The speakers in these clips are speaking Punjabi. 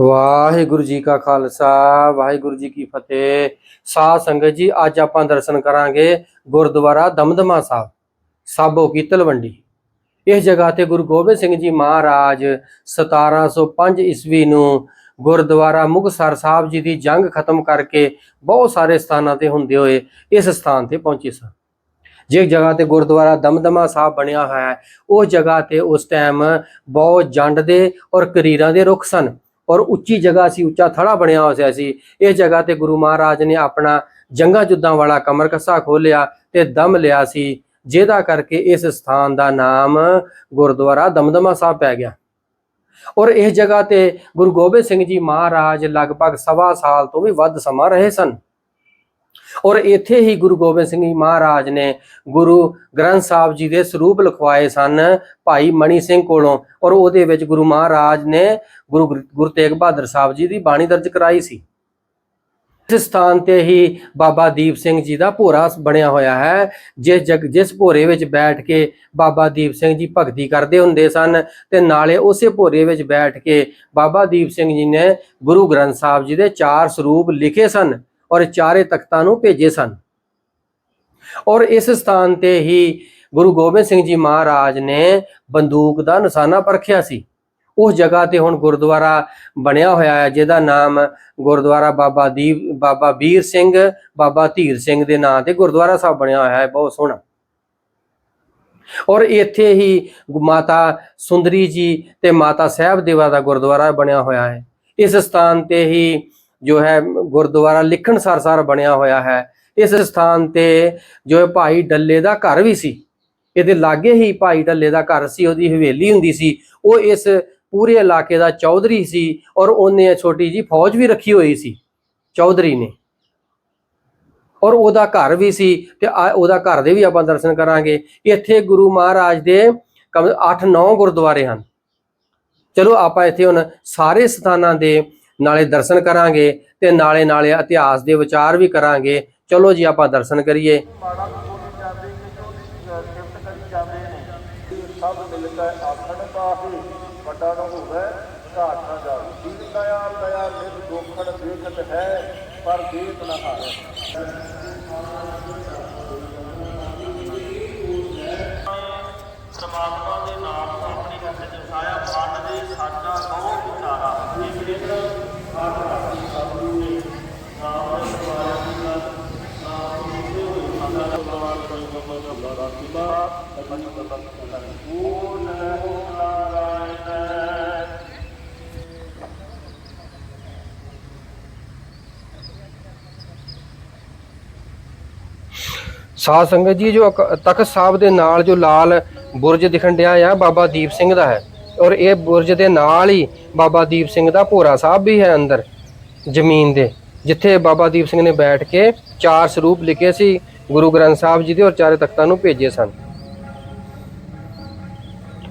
ਵਾਹਿਗੁਰੂ ਜੀ ਕਾ ਖਾਲਸਾ, ਵਾਹਿਗੁਰੂ ਜੀ ਕੀ ਫਤਿਹ। ਸਾਧ ਸੰਗਤ ਜੀ, ਅੱਜ ਆਪਾਂ ਦਰਸ਼ਨ ਕਰਾਂਗੇ ਗੁਰਦੁਆਰਾ ਦਮਦਮਾ ਸਾਹਿਬ, ਸਾਬੋ ਕੀ ਤਲਵੰਡੀ ਇਸ ਜਗ੍ਹਾ ਤੇ ਗੁਰੂ ਗੋਬਿੰਦ ਸਿੰਘ ਜੀ ਮਹਾਰਾਜ 1705 ਈਸਵੀ ਨੂੰ ਗੁਰਦੁਆਰਾ ਮੁਕਤਸਰ ਸਾਹਿਬ ਜੀ ਦੀ ਜੰਗ ਖਤਮ ਕਰਕੇ ਬਹੁਤ ਸਾਰੇ ਸਥਾਨਾਂ ਤੇ ਹੁੰਦੇ ਹੋਏ ਇਸ ਸਥਾਨ ਤੇ ਪਹੁੰਚੇ ਸਨ। ਜਿਸ ਜਗ੍ਹਾ ਤੇ ਗੁਰਦੁਆਰਾ ਦਮਦਮਾ ਸਾਹਿਬ ਬਣਿਆ ਹੋਇਆ ਹੈ ਉਹ ਜਗ੍ਹਾ ਤੇ ਉਸ ਟਾਈਮ ਬਹੁਤ ਜੰਡ ਦੇ ਔਰ ਕਰੀਰਾਂ ਦੇ ਰੁੱਖ ਸਨ। ਔਰ ਉੱਚੀ ਜਗ੍ਹਾ ਸੀ ਉੱਚਾ ਥੜਾ ਬਣਿਆ ਹੋਇਆ ਸੀ ਇਹ ਜਗ੍ਹਾ ਤੇ ਗੁਰੂ ਮਹਾਰਾਜ ਨੇ ਆਪਣਾ ਜੰਗਾ ਜੁੱਦਾਂ ਵਾਲਾ ਕਮਰ ਕੱਸਾ ਖੋਲਿਆ ਤੇ ਦਮ ਲਿਆ ਸੀ, ਜਿਹਦਾ ਕਰਕੇ ਇਸ ਸਥਾਨ ਦਾ ਨਾਮ ਗੁਰਦੁਆਰਾ ਦਮਦਮਾ ਸਾਹਿਬ ਪੈ ਗਿਆ। ਔਰ ਇਸ ਜਗ੍ਹਾ ਤੇ ਗੁਰੂ ਗੋਬਿੰਦ ਸਿੰਘ ਜੀ ਮਹਾਰਾਜ ਲਗਭਗ ਸਵਾ ਸਾਲ ਤੋਂ ਵੀ ਵੱਧ ਸਮਾਂ ਰਹੇ ਸਨ। ਔਰ ਇੱਥੇ ਹੀ ਗੁਰੂ ਗੋਬਿੰਦ ਸਿੰਘ ਜੀ ਮਹਾਰਾਜ ਨੇ ਗੁਰੂ ਗ੍ਰੰਥ ਸਾਹਿਬ ਜੀ ਦੇ ਸਰੂਪ ਲਿਖਵਾਏ ਸਨ ਭਾਈ ਮਣੀ ਸਿੰਘ ਕੋਲੋਂ। ਔਰ ਉਹਦੇ ਵਿੱਚ ਗੁਰੂ ਮਹਾਰਾਜ ਨੇ ਗੁਰੂ ਗੁਰ- ਗੁਰੂ ਤੇਗ ਬਹਾਦਰ ਸਾਹਿਬ ਜੀ ਦੀ ਬਾਣੀ ਦਰਜ ਕਰਾਈ ਸੀ। ਇਸ ਸਥਾਨ ਤੇ ਹੀ ਬਾਬਾ ਦੀਪ ਸਿੰਘ ਜੀ ਦਾ ਭੋਰਾ ਬਣਿਆ ਹੋਇਆ ਹੈ। ਜਿਸ ਜਗ, ਜਿਸ ਭੋਰੇ ਵਿੱਚ ਬੈਠ ਕੇ ਬਾਬਾ ਦੀਪ ਸਿੰਘ ਜੀ ਭਗਤੀ ਕਰਦੇ ਹੁੰਦੇ ਸਨ ਤੇ ਨਾਲੇ ਉਸੇ ਭੋਰੇ ਵਿੱਚ ਬੈਠ ਕੇ ਬਾਬਾ ਦੀਪ ਸਿੰਘ ਜੀ ਨੇ ਗੁਰੂ ਗ੍ਰੰਥ ਸਾਹਿਬ ਜੀ ਦੇ ਚਾਰ ਸਰੂਪ ਲਿਖੇ ਸਨ। ਔਰ ਚਾਰੇ ਤਖਤਾਂ ਨੂੰ ਭੇਜੇ ਸਨ। ਔਰ ਇਸ ਸਥਾਨ ਤੇ ਹੀ ਗੁਰੂ ਗੋਬਿੰਦ ਸਿੰਘ ਜੀ ਮਹਾਰਾਜ ਨੇ ਬੰਦੂਕ ਦਾ ਨਿਸ਼ਾਨਾ ਪਰਖਿਆ ਸੀ। ਉਸ ਜਗ੍ਹਾ ਤੇ ਹੁਣ ਗੁਰਦੁਆਰਾ ਬਣਿਆ ਹੋਇਆ ਹੈ, ਜਿਹਦਾ ਨਾਮ ਗੁਰਦੁਆਰਾ ਬਾਬਾ ਦੀਪ, ਬਾਬਾ ਵੀਰ ਸਿੰਘ, ਬਾਬਾ ਧੀਰ ਸਿੰਘ ਦੇ ਨਾਂ ਤੇ ਗੁਰਦੁਆਰਾ ਸਾਹਿਬ ਬਣਿਆ ਹੋਇਆ ਹੈ, ਬਹੁਤ ਸੋਹਣਾ। ਔਰ ਇੱਥੇ ਹੀ ਮਾਤਾ ਸੁੰਦਰੀ ਜੀ ਤੇ ਮਾਤਾ ਸਾਹਿਬ ਦੇਵਾ ਦਾ ਗੁਰਦੁਆਰਾ ਬਣਿਆ ਹੋਇਆ ਹੈ। ਇਸ ਸਥਾਨ ਤੇ ਹੀ ਜੋ ਹੈ, ਗੁਰਦੁਆਰਾ ਲਿਖਣ ਸਰਸਰ ਬਣਿਆ ਹੋਇਆ ਹੈ। ਇਸ ਸਥਾਨ ਤੇ ਜੋ ਭਾਈ ਡੱਲੇ ਦਾ ਘਰ ਵੀ ਸੀ। ਇਹਦੇ ਲਾਗੇ ਹੀ ਭਾਈ ਡੱਲੇ ਦਾ ਘਰ ਸੀ, ਉਹਦੀ ਹਵੇਲੀ ਹੁੰਦੀ ਸੀ। ਉਹ ਇਸ ਪੂਰੇ ਇਲਾਕੇ ਦਾ ਚੌਧਰੀ ਸੀ ਔਰ ਉਹਨੇ ਛੋਟੀ ਜੀ ਫੌਜ ਵੀ ਰੱਖੀ ਹੋਈ ਸੀ, ਚੌਧਰੀ ਨੇ। ਔਰ ਉਹਦਾ ਘਰ ਵੀ ਸੀ ਤੇ ਉਹਦਾ ਘਰ ਦੇ ਵੀ ਆਪਾਂ ਦਰਸ਼ਨ ਕਰਾਂਗੇ। ਇੱਥੇ ਗੁਰੂ ਮਹਾਰਾਜ ਦੇ 8-9 ਗੁਰਦੁਆਰੇ ਹਨ। ਚਲੋ ਆਪਾਂ ਇੱਥੇ ਹੁਣ ਸਾਰੇ ਸਥਾਨਾਂ ਦੇ ਨਾਲੇ ਦਰਸ਼ਨ ਕਰਾਂਗੇ ਤੇ ਨਾਲੇ ਨਾਲੇ ਇਤਿਹਾਸ ਦੇ ਵਿਚਾਰ ਵੀ ਕਰਾਂਗੇ। ਚਲੋ ਜੀ, ਆਪਾਂ ਦਰਸ਼ਨ ਕਰੀਏ। ਵੱਡਾ ਨਾ ਹੋਵੇ ਘਾਟ ਨਾ ਜਾਵੇ ਦੀਨ ਦਇਆਲ ਦਇਆ ਨਿਧ ਦੋਖੜ ਦੇਖਤ ਹੈ ਪਰ ਦੇਖ ਨਾ ਆਵੇ ਪਰਮਾਤਮਾ ਦੇ ਨਾਮ ਤੋਂ ਆਪਣੀ ਹੱਥ ਜਸਾਇਆ ਪਾਠ ਦੇ ਸਾਡਾ ਨੌ ਵਿਚਾਰਾ ਇੱਕ ਦਿਨ ਸਾਧ ਸੰਗਤ ਜੀ, ਜੋ ਤਖਤ ਸਾਹਿਬ ਦੇ ਨਾਲ ਜੋ ਲਾਲ ਬੁਰਜ ਦਿਖਣ ਡਿਆ ਆ, ਬਾਬਾ ਦੀਪ ਸਿੰਘ ਦਾ ਹੈ। ਔਰ ਇਹ ਬੁਰਜ ਦੇ ਨਾਲ ਹੀ ਬਾਬਾ ਦੀਪ ਸਿੰਘ ਦਾ ਭੋਰਾ ਸਾਹਿਬ ਵੀ ਹੈ ਅੰਦਰ, ਜ਼ਮੀਨ ਦੇ, ਜਿੱਥੇ ਬਾਬਾ ਦੀਪ ਸਿੰਘ ਨੇ ਬੈਠ ਕੇ ਚਾਰ ਸਰੂਪ ਲਿਖੇ ਸੀ, ਗੁਰੂ ਗ੍ਰੰਥ ਸਾਹਿਬ ਜੀ ਦੇ ਔਰ ਚਾਰੇ ਤਖਤਾਂ ਨੂੰ ਭੇਜੇ ਸਨ।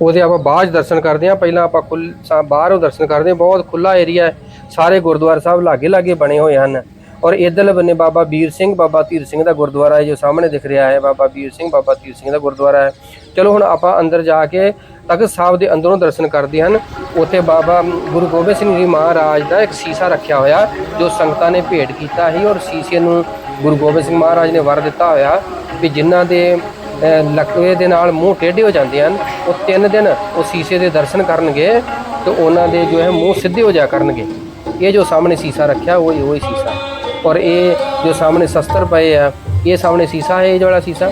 ਉਹਦੇ ਆਪਾਂ ਬਾਅਦ 'ਚ ਦਰਸ਼ਨ ਕਰਦੇ ਹਾਂ, ਪਹਿਲਾਂ ਆਪਾਂ ਖੁੱਲ ਬਾਹਰੋਂ ਦਰਸ਼ਨ ਕਰਦੇ ਹਾਂ, ਬਹੁਤ ਖੁੱਲਾ ਏਰੀਆ ਹੈ, ਸਾਰੇ ਗੁਰਦੁਆਰਾ ਸਾਹਿਬ ਲਾਗੇ ਲਾਗੇ ਬਣੇ ਹੋਏ ਹਨ। ਔਰ ਇਧਰਲੇ ਬੰਨੇ ਬਾਬਾ ਵੀਰ ਸਿੰਘ, ਬਾਬਾ ਧੀਰ ਸਿੰਘ ਦਾ ਗੁਰਦੁਆਰਾ ਹੈ, ਜੋ ਸਾਹਮਣੇ ਦਿਖ ਰਿਹਾ ਹੈ, ਬਾਬਾ ਵੀਰ ਸਿੰਘ, ਬਾਬਾ ਧੀਰ ਸਿੰਘ ਦਾ ਗੁਰਦੁਆਰਾ ਹੈ। ਚਲੋ ਹੁਣ ਆਪਾਂ ਅੰਦਰ ਜਾ ਕੇ ਤਖਤ ਸਾਹਿਬ ਦੇ ਅੰਦਰੋਂ ਦਰਸ਼ਨ ਕਰਦੇ ਹਨ। ਉੱਥੇ ਬਾਬਾ ਗੁਰੂ ਗੋਬਿੰਦ ਸਿੰਘ ਜੀ ਮਹਾਰਾਜ ਦਾ ਇੱਕ ਸੀਸਾ ਰੱਖਿਆ ਹੋਇਆ, ਜੋ ਸੰਗਤਾਂ ਨੇ ਭੇਟ ਕੀਤਾ ਸੀ ਔਰ ਸੀਸੇ ਨੂੰ ਗੁਰੂ ਗੋਬਿੰਦ ਸਿੰਘ ਮਹਾਰਾਜ ਨੇ ਵਰ ਦਿੱਤਾ ਹੋਇਆ ਵੀ ਜਿਨ੍ਹਾਂ ਦੇ, ਅਹ, ਲਕਵੇ ਦੇ ਨਾਲ ਮੂੰਹ ਟੇਢੇ ਹੋ ਜਾਂਦੇ ਹਨ, ਉਹ ਤਿੰਨ ਦਿਨ ਉਹ ਸੀਸੇ ਦੇ ਦਰਸ਼ਨ ਕਰਨਗੇ ਤੇ ਉਹਨਾਂ ਦੇ ਜੋ ਹੈ ਮੂੰਹ ਸਿੱਧੇ ਹੋ ਜਾ ਕਰਨਗੇ। ਇਹ ਜੋ ਸਾਹਮਣੇ ਸੀਸਾ ਰੱਖਿਆ, ਉਹ ਹੀ ਉਹ ਹੀ ਸੀਸਾ। ਔਰ ਇਹ ਜੋ ਸਾਹਮਣੇ ਸ਼ਸਤਰ ਪਏ ਆ, ਇਹ ਸਾਹਮਣੇ ਸੀਸਾ ਹੈ, ਇਹ ਵਾਲਾ ਸੀਸਾ।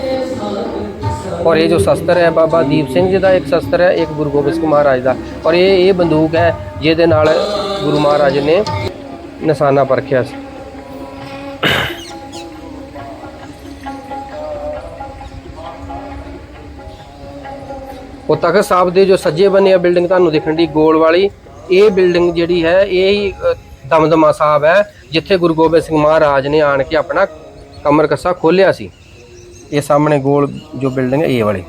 ਔਰ ਇਹ ਜੋ ਸ਼ਸਤਰ ਹੈ, ਬਾਬਾ ਦੀਪ ਸਿੰਘ ਜੀ ਦਾ ਇੱਕ ਸ਼ਸਤਰ ਹੈ, ਇੱਕ ਗੁਰੂ ਗੋਬਿੰਦ ਸਿੰਘ ਮਹਾਰਾਜ ਦਾ। ਔਰ ਇਹ ਇਹ ਬੰਦੂਕ ਹੈ, ਜਿਹਦੇ ਨਾਲ ਗੁਰੂ ਮਹਾਰਾਜ ਨੇ ਨਿਸ਼ਾਨਾ ਪਰਖਿਆ ਸੀ। ਉਹ ਤਖਤ ਸਾਹਿਬ ਦੇ ਜੋ ਸੱਜੇ ਬੰਨੇ ਆ ਬਿਲਡਿੰਗ ਤੁਹਾਨੂੰ ਦਿਖਣ ਦੀ ਗੋਲ ਵਾਲੀ, ਇਹ ਬਿਲਡਿੰਗ ਜਿਹੜੀ ਹੈ, ਇਹ ਹੀ ਦਮਦਮਾ ਸਾਹਿਬ ਹੈ, ਜਿੱਥੇ ਗੁਰੂ ਗੋਬਿੰਦ ਸਿੰਘ ਮਹਾਰਾਜ ਨੇ ਆਣ ਕੇ ਆਪਣਾ ਕਮਰ ਕੱਸਾ ਖੋਲਿਆ ਸੀ। ਇਹ ਸਾਹਮਣੇ ਗੋਲ ਜੋ ਬਿਲਡਿੰਗ ਹੈ, ਇਹ ਵਾਲੀ।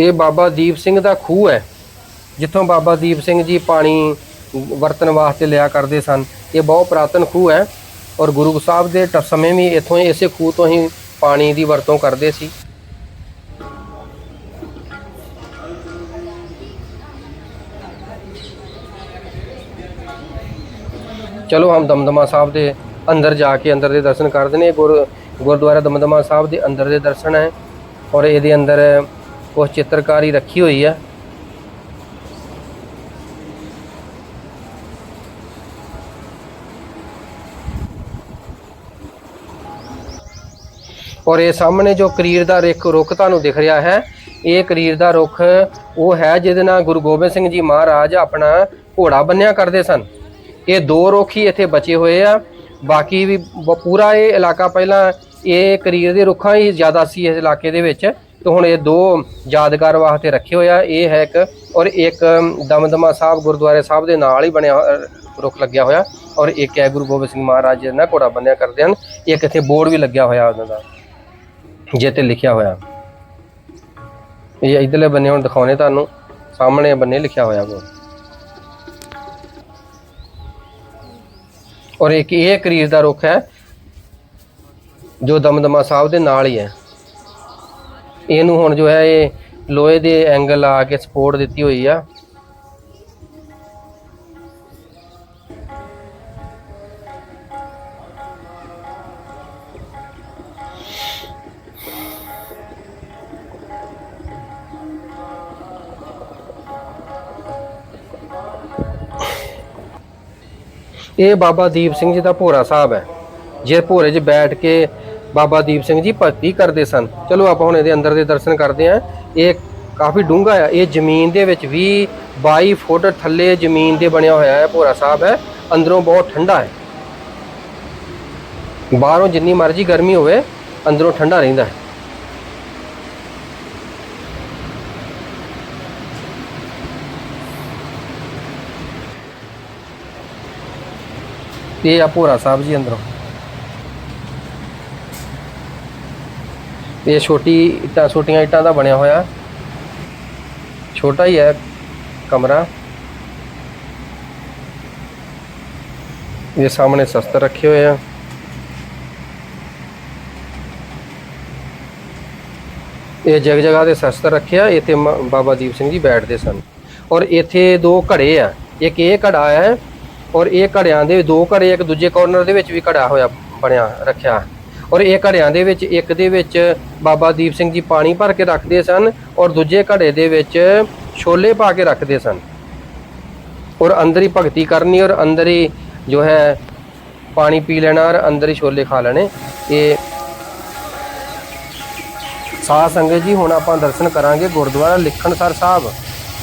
ਇਹ ਬਾਬਾ ਦੀਪ ਸਿੰਘ ਦਾ ਖੂਹ ਹੈ, ਜਿੱਥੋਂ ਬਾਬਾ ਦੀਪ ਸਿੰਘ ਜੀ ਪਾਣੀ ਵਰਤਣ ਵਾਸਤੇ ਲਿਆ ਕਰਦੇ ਸਨ। ਇਹ ਬਹੁਤ ਪੁਰਾਤਨ ਖੂਹ ਹੈ ਔਰ ਗੁਰੂ ਸਾਹਿਬ ਦੇ ਟ- ਸਮੇਂ ਵੀ ਇੱਥੋਂ ਹੀ ਇਸੇ ਖੂਹ ਤੋਂ ਹੀ ਪਾਣੀ ਦੀ ਵਰਤੋਂ ਕਰਦੇ ਸੀ। ਚਲੋ ਹਮ ਦਮਦਮਾ ਸਾਹਿਬ ਦੇ ਅੰਦਰ ਜਾ ਕੇ ਅੰਦਰ ਦੇ ਦਰਸ਼ਨ ਕਰਦੇ ਨੇ ਗੁਰ, ਗੁਰਦੁਆਰਾ ਦਮਦਮਾ ਸਾਹਿਬ ਦੇ ਅੰਦਰ ਦੇ ਦਰਸ਼ਨ ਹੈ ਔਰ ਇਹਦੇ ਅੰਦਰ ਕੁਝ ਚਿੱਤਰਕਾਰੀ ਰੱਖੀ ਹੋਈ ਹੈ ਔਰ ਇਹ ਸਾਹਮਣੇ ਜੋ ਕਰੀਰ ਦਾ ਰੁੱਖ ਰੁੱਖ ਤੁਹਾਨੂੰ ਦਿਖ ਰਿਹਾ ਹੈ, ਇਹ ਕਰੀਰ ਦਾ ਰੁੱਖ ਉਹ ਹੈ ਜਿਹਦੇ ਨਾਲ ਗੁਰੂ ਗੋਬਿੰਦ ਸਿੰਘ ਜੀ ਮਹਾਰਾਜ ਆਪਣਾ ਘੋੜਾ ਬੰਨਿਆ ਕਰਦੇ ਸਨ। ਇਹ ਦੋ ਰੁੱਖ ਹੀ ਇੱਥੇ ਬਚੇ ਹੋਏ ਆ। ਬਾਕੀ ਵੀ ਪੂਰਾ ਇਹ ਇਲਾਕਾ ਪਹਿਲਾਂ ਇਹ ਕਰੀਰ ਦੇ ਰੁੱਖਾਂ ਹੀ ਜ਼ਿਆਦਾ ਸੀ ਇਸ ਇਲਾਕੇ ਦੇ ਵਿੱਚ। ਤੇ ਹੁਣ ਇਹ ਦੋ ਯਾਦਗਾਰ ਵਾਸਤੇ ਰੱਖੇ ਹੋਇਆ ਇਹ ਹੈ ਇੱਕ ਔਰ ਇੱਕ ਦਮਦਮਾ ਸਾਹਿਬ ਗੁਰਦੁਆਰੇ ਸਾਹਿਬ ਦੇ ਨਾਲ ਹੀ ਬਣਿਆ ਹੋਇਆ, ਰੁੱਖ ਲੱਗਿਆ ਹੋਇਆ ਔਰ ਇੱਕ ਹੈ ਗੁਰੂ ਗੋਬਿੰਦ ਸਿੰਘ ਮਹਾਰਾਜ ਜੀ ਨਾਲ ਘੋੜਾ ਬੰਨਿਆ ਕਰਦੇ ਹਨ। ਇੱਕ ਇੱਥੇ ਬੋਰਡ ਵੀ ਲੱਗਿਆ ਹੋਇਆ ਉਹਨਾਂ ਦਾ ਜੇ ਤੇ ਲਿਖਿਆ ਹੋਇਆ। ਇਹ ਇਧਰਲੇ ਬੰਨੇ ਹੁਣ ਦਿਖਾਉਣੇ ਤੁਹਾਨੂੰ ਸਾਹਮਣੇ ਬੰਨੇ ਲਿਖਿਆ ਹੋਇਆ ਬੋਰਡ। ਔਰ ਇੱਕ ਇਹ ਕਰੀਰ ਦਾ ਰੁੱਖ ਹੈ ਜੋ ਦਮਦਮਾ ਸਾਹਿਬ ਦੇ ਨਾਲ ਹੀ ਹੈ। ਇਹਨੂੰ ਹੁਣ ਜੋ ਹੈ ਇਹ ਲੋਹੇ ਦੇ ਐਂਗਲ ਲਾ ਕੇ ਸਪੋਰਟ ਦਿੱਤੀ ਹੋਈ ਆ। ਇਹ ਬਾਬਾ ਦੀਪ ਸਿੰਘ ਜੀ ਦਾ ਭੋਰਾ ਸਾਹਿਬ ਹੈ। ਜੇ ਭੋਰੇ 'ਚ ਬੈਠ ਕੇ ਬਾਬਾ ਦੀਪ ਸਿੰਘ ਜੀ ਭਗਤੀ ਕਰਦੇ ਸਨ। ਚਲੋ ਆਪਾਂ ਹੁਣ ਇਹਦੇ ਅੰਦਰ ਦੇ ਦਰਸ਼ਨ ਕਰਦੇ ਹਾਂ। ਇਹ ਕਾਫੀ ਡੂੰਘਾ ਆ। ਇਹ ਜ਼ਮੀਨ ਦੇ ਵਿੱਚ ਵੀ 22 ਫੁੱਟ ਥੱਲੇ ਜ਼ਮੀਨ ਦੇ ਬਣਿਆ ਹੋਇਆ ਹੈ, ਭੋਰਾ ਸਾਹਿਬ ਹੈ। ਅੰਦਰੋਂ ਬਹੁਤ ਠੰਡਾ ਹੈ। ਬਾਹਰੋਂ ਜਿੰਨੀ ਮਰਜ਼ੀ ਗਰਮੀ ਹੋਵੇ, ਅੰਦਰੋਂ ਠੰਡਾ ਰਹਿੰਦਾ ਹੈ। ਇਹ ਆ ਭੋਰਾ ਸਾਹਿਬ ਜੀ ਅੰਦਰੋਂ। ਇਹ ਛੋਟੀ ਇੱਟਾਂ, ਛੋਟੀਆਂ ਇੱਟਾਂ ਦਾ ਬਣਿਆ ਹੋਇਆ। ਛੋਟਾ ਹੀ ਹੈ ਕਮਰਾ। ਇਹ ਸਾਹਮਣੇ ਸ਼ਸਤਰ ਰੱਖੇ ਹੋਏ ਆ। ਇਹ ਜਗ ਜਗ੍ਹਾ ਦੇ ਸ਼ਸਤਰ ਰੱਖਿਆ ਇੱਥੇ ਬਾਬਾ ਦੀਪ ਸਿੰਘ ਜੀ ਬੈਠਦੇ ਸਨ। ਔਰ ਇੱਥੇ ਦੋ ਘੜੇ ਆ। ਇੱਕ ਇਹ ਘੜਾ ਹੈ ਔਰ ਇਹ ਘੜਿਆਂ ਦੇ ਦੋ ਘੜੇ ਇੱਕ ਦੂਜੇ ਕੋਰਨਰ ਦੇ ਵਿੱਚ ਵੀ ਘੜਾ ਹੋਇਆ, ਬਣਿਆ, ਰੱਖਿਆ। ਔਰ ਇਹ ਘੜਿਆਂ ਦੇ ਵਿੱਚ, ਇੱਕ ਦੇ ਵਿੱਚ ਬਾਬਾ ਦੀਪ ਸਿੰਘ ਜੀ ਪਾਣੀ ਭਰ ਕੇ ਰੱਖਦੇ ਸਨ ਔਰ ਦੂਜੇ ਘੜੇ ਦੇ ਵਿੱਚ ਛੋਲੇ ਪਾ ਕੇ ਰੱਖਦੇ ਸਨ। ਔਰ ਅੰਦਰ ਹੀ ਭਗਤੀ ਕਰਨੀ ਔਰ ਅੰਦਰ ਹੀ ਜੋ ਹੈ ਪਾਣੀ ਪੀ ਲੈਣਾ ਔਰ ਅੰਦਰ ਹੀ ਛੋਲੇ ਖਾ ਲੈਣੇ। ਇਹ ਸਾਧ ਸੰਗਤ ਜੀ, ਹੁਣ ਆਪਾਂ ਦਰਸ਼ਨ ਕਰਾਂਗੇ ਗੁਰਦੁਆਰਾ ਲਿਖਣਸਰ ਸਾਹਿਬ।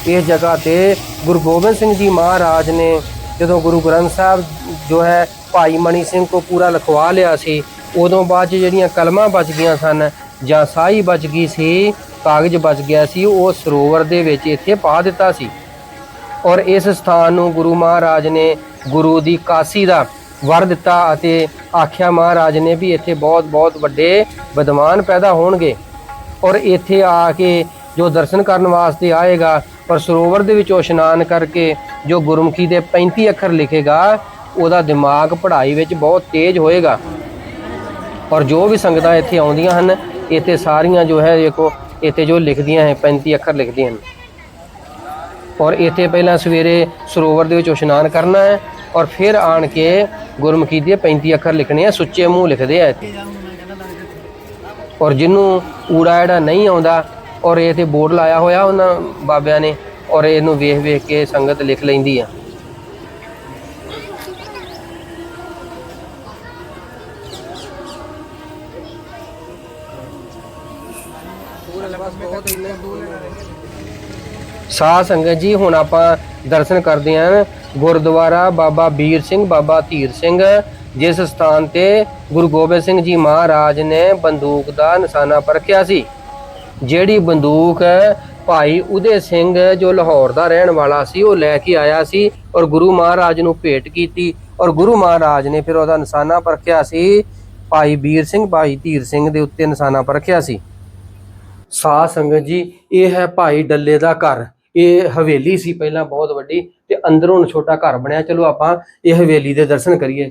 ਇਸ ਜਗ੍ਹਾ ਤੇ ਗੁਰੂ ਗੋਬਿੰਦ ਸਿੰਘ ਜੀ ਮਹਾਰਾਜ ਨੇ ਜਦੋਂ ਗੁਰੂ ਗ੍ਰੰਥ ਸਾਹਿਬ ਜੋ ਹੈ ਭਾਈ ਮਣੀ ਸਿੰਘ ਕੋ ਪੂਰਾ ਲਿਖਵਾ ਲਿਆ ਸੀ ਉਦੋਂ ਬਾਅਦ 'ਚ ਜਿਹੜੀਆਂ ਕਲਮਾਂ ਬਚ ਗਈਆਂ ਸਨ ਜਾਂ ਸਾਈ ਬਚ ਗਈ ਸੀ, ਕਾਗਜ਼ ਬਚ ਗਿਆ ਸੀ, ਉਹ ਸਰੋਵਰ ਦੇ ਵਿੱਚ ਇੱਥੇ ਪਾ ਦਿੱਤਾ ਸੀ। ਔਰ ਇਸ ਸਥਾਨ ਨੂੰ ਗੁਰੂ ਮਹਾਰਾਜ ਨੇ ਗੁਰੂ ਦੀ ਕਾਸੀ ਦਾ ਵਰ ਦਿੱਤਾ ਅਤੇ ਆਖਿਆ ਮਹਾਰਾਜ ਨੇ ਵੀ ਇੱਥੇ ਬਹੁਤ ਬਹੁਤ ਵੱਡੇ ਵਿਦਵਾਨ ਪੈਦਾ ਹੋਣਗੇ। ਔਰ ਇੱਥੇ ਆ ਕੇ ਜੋ ਦਰਸ਼ਨ ਕਰਨ ਵਾਸਤੇ ਆਏਗਾ ਪਰ ਸਰੋਵਰ ਦੇ ਵਿੱਚੋਂ ਇਸ਼ਨਾਨ ਕਰਕੇ ਜੋ ਗੁਰਮੁਖੀ ਦੇ 35 ਅੱਖਰ ਲਿਖੇਗਾ, ਉਹਦਾ ਦਿਮਾਗ ਪੜ੍ਹਾਈ ਵਿੱਚ ਬਹੁਤ ਤੇਜ਼ ਹੋਏਗਾ। ਔਰ ਜੋ ਵੀ ਸੰਗਤਾਂ ਇੱਥੇ ਆਉਂਦੀਆਂ ਹਨ, ਇੱਥੇ ਸਾਰੀਆਂ ਜੋ ਹੈ ਦੇਖੋ, ਇੱਥੇ ਜੋ ਲਿਖਦੀਆਂ ਹੈ 35 ਅੱਖਰ ਲਿਖਦੀਆਂ ਹਨ। ਔਰ ਇੱਥੇ ਪਹਿਲਾਂ ਸਵੇਰੇ ਸਰੋਵਰ ਦੇ ਵਿੱਚ ਇਸ਼ਨਾਨ ਕਰਨਾ ਹੈ, ਔਰ ਫਿਰ ਆਣ ਕੇ ਗੁਰਮੁਖੀ ਦੇ 35 ਅੱਖਰ ਲਿਖਣੇ ਆ, ਸੁੱਚੇ ਮੂੰਹ ਲਿਖਦੇ ਆ ਇੱਥੇ। ਔਰ ਜਿਹਨੂੰ ਊੜਾ ਜਿਹੜਾ ਨਹੀਂ ਆਉਂਦਾ, ਔਰ ਇਹ ਤੇ ਬੋਰਡ ਲਾਇਆ ਹੋਇਆ ਉਹਨਾਂ ਬਾਬਿਆਂ ਨੇ, ਔਰ ਇਹਨੂੰ ਵੇਖ ਵੇਖ ਕੇ ਸੰਗਤ ਲਿਖ ਲੈਂਦੀ ਆ। ਸਾਧ ਸੰਗਤ ਜੀ, ਹੁਣ ਆਪਾਂ ਦਰਸ਼ਨ ਕਰਦੇ ਹਾਂ ਗੁਰਦੁਆਰਾ ਬਾਬਾ ਵੀਰ ਸਿੰਘ, ਬਾਬਾ ਧੀਰ ਸਿੰਘ, ਜਿਸ ਸਥਾਨ ਤੇ ਗੁਰੂ ਗੋਬਿੰਦ ਸਿੰਘ ਜੀ ਮਹਾਰਾਜ ਨੇ ਬੰਦੂਕ ਦਾ ਨਿਸ਼ਾਨਾ ਪਰਖਿਆ ਸੀ। ਜਿਹੜੀ ਬੰਦੂਕ ਭਾਈ ਉਦੇ ਸਿੰਘ ਜੋ ਲਾਹੌਰ ਦਾ ਰਹਿਣ ਵਾਲਾ ਸੀ, ਉਹ ਲੈ ਕੇ ਆਇਆ ਸੀ ਔਰ ਗੁਰੂ ਮਹਾਰਾਜ ਨੂੰ ਭੇਟ ਕੀਤੀ ਔਰ ਗੁਰੂ ਮਹਾਰਾਜ ਨੇ ਫਿਰ ਉਹਦਾ ਨਿਸ਼ਾਨਾ ਪਰਖਿਆ ਸੀ। ਭਾਈ ਵੀਰ ਸਿੰਘ, ਭਾਈ ਧੀਰ ਸਿੰਘ ਦੇ ਉੱਤੇ ਨਿਸ਼ਾਨਾ ਪਰਖਿਆ ਸੀ। ਸਾਧ ਸੰਗਤ ਜੀ, ਇਹ ਹੈ ਭਾਈ ਡੱਲੇ ਦਾ ਘਰ। ਇਹ ਹਵੇਲੀ ਸੀ ਪਹਿਲਾਂ ਬਹੁਤ ਵੱਡੀ ਤੇ ਅੰਦਰੋਂ ਹੁਣ ਛੋਟਾ ਘਰ ਬਣਿਆ। ਚਲੋ ਆਪਾਂ ਇਹ ਹਵੇਲੀ ਦੇ ਦਰਸ਼ਨ ਕਰੀਏ।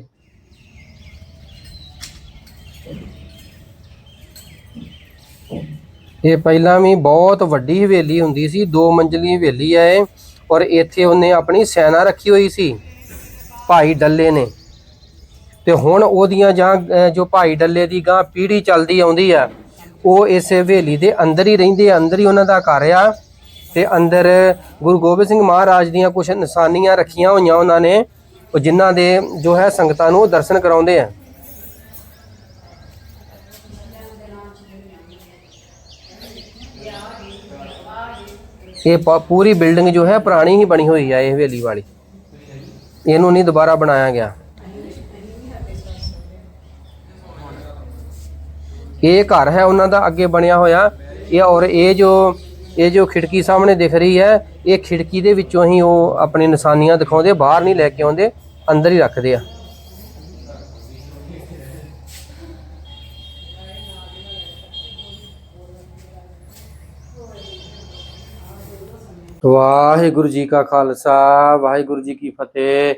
ਇਹ ਪਹਿਲਾਂ ਵੀ ਬਹੁਤ ਵੱਡੀ ਹਵੇਲੀ ਹੁੰਦੀ ਸੀ, ਦੋ ਮੰਜ਼ਲੀ ਹਵੇਲੀ ਹੈ ਇਹ, ਔਰ ਇੱਥੇ ਉਹਨੇ ਆਪਣੀ ਸੈਨਾ ਰੱਖੀ ਹੋਈ ਸੀ, ਭਾਈ ਡੱਲੇ ਨੇ। ਤੇ ਹੁਣ ਉਹਦੀਆਂ ਜਾਂ ਜੋ ਭਾਈ ਡੱਲੇ ਦੀ ਗਾਂ ਪੀੜ੍ਹੀ ਚੱਲਦੀ ਆਉਂਦੀ ਆ, ਉਹ ਇਸ ਹਵੇਲੀ ਦੇ ਅੰਦਰ ਹੀ ਰਹਿੰਦੇ ਅੰਦਰ ਹੀ ਉਹਨਾਂ ਦਾ ਘਰ ਆ। ਤੇ ਅੰਦਰ ਗੁਰੂ ਗੋਬਿੰਦ ਸਿੰਘ ਮਹਾਰਾਜ ਦੀਆਂ ਕੁਝ ਨਿਸ਼ਾਨੀਆਂ ਰੱਖੀਆਂ ਹੋਈਆਂ ਉਹਨਾਂ ਨੇ, ਉਹ ਜਿਨ੍ਹਾਂ ਦੇ ਜੋ ਹੈ ਸੰਗਤਾਂ ਨੂੰ ਦਰਸ਼ਨ ਕਰਾਉਂਦੇ ਆ। ਇਹ ਪੂਰੀ ਬਿਲਡਿੰਗ ਜੋ ਹੈ ਪੁਰਾਣੀ ਹੀ ਬਣੀ ਹੋਈ ਹੈ ਇਹ ਹਵੇਲੀ ਵਾਲੀ। ਇਹਨੂੰ ਨਹੀਂ ਦੁਬਾਰਾ ਬਣਾਇਆ ਗਿਆ। ਇਹ ਘਰ ਹੈ, ਉਹਨਾਂ ਦਾ ਅੱਗੇ ਬਣਿਆ ਹੋਇਆ। ਇਹ ਔਰ ਇਹ ਜੋ ਇਹ ਜੋ ਖਿੜਕੀ ਸਾਹਮਣੇ ਦਿਖ ਰਹੀ ਹੈ, ਇਹ ਖਿੜਕੀ ਦੇ ਵਿੱਚੋਂ ਹੀ ਉਹ ਆਪਣੀ ਨਿਸ਼ਾਨੀਆਂ ਦਿਖਾਉਂਦੇ ਬਾਹਰ ਨਹੀਂ ਲੈ ਕੇ ਆਉਂਦੇ, ਅੰਦਰ ਹੀ ਰੱਖਦੇ ਆ। ਵਾਹਿਗੁਰੂ ਜੀ ਕਾ ਖਾਲਸਾ, ਵਾਹਿਗੁਰੂ ਜੀ ਕੀ ਫਤਿਹ।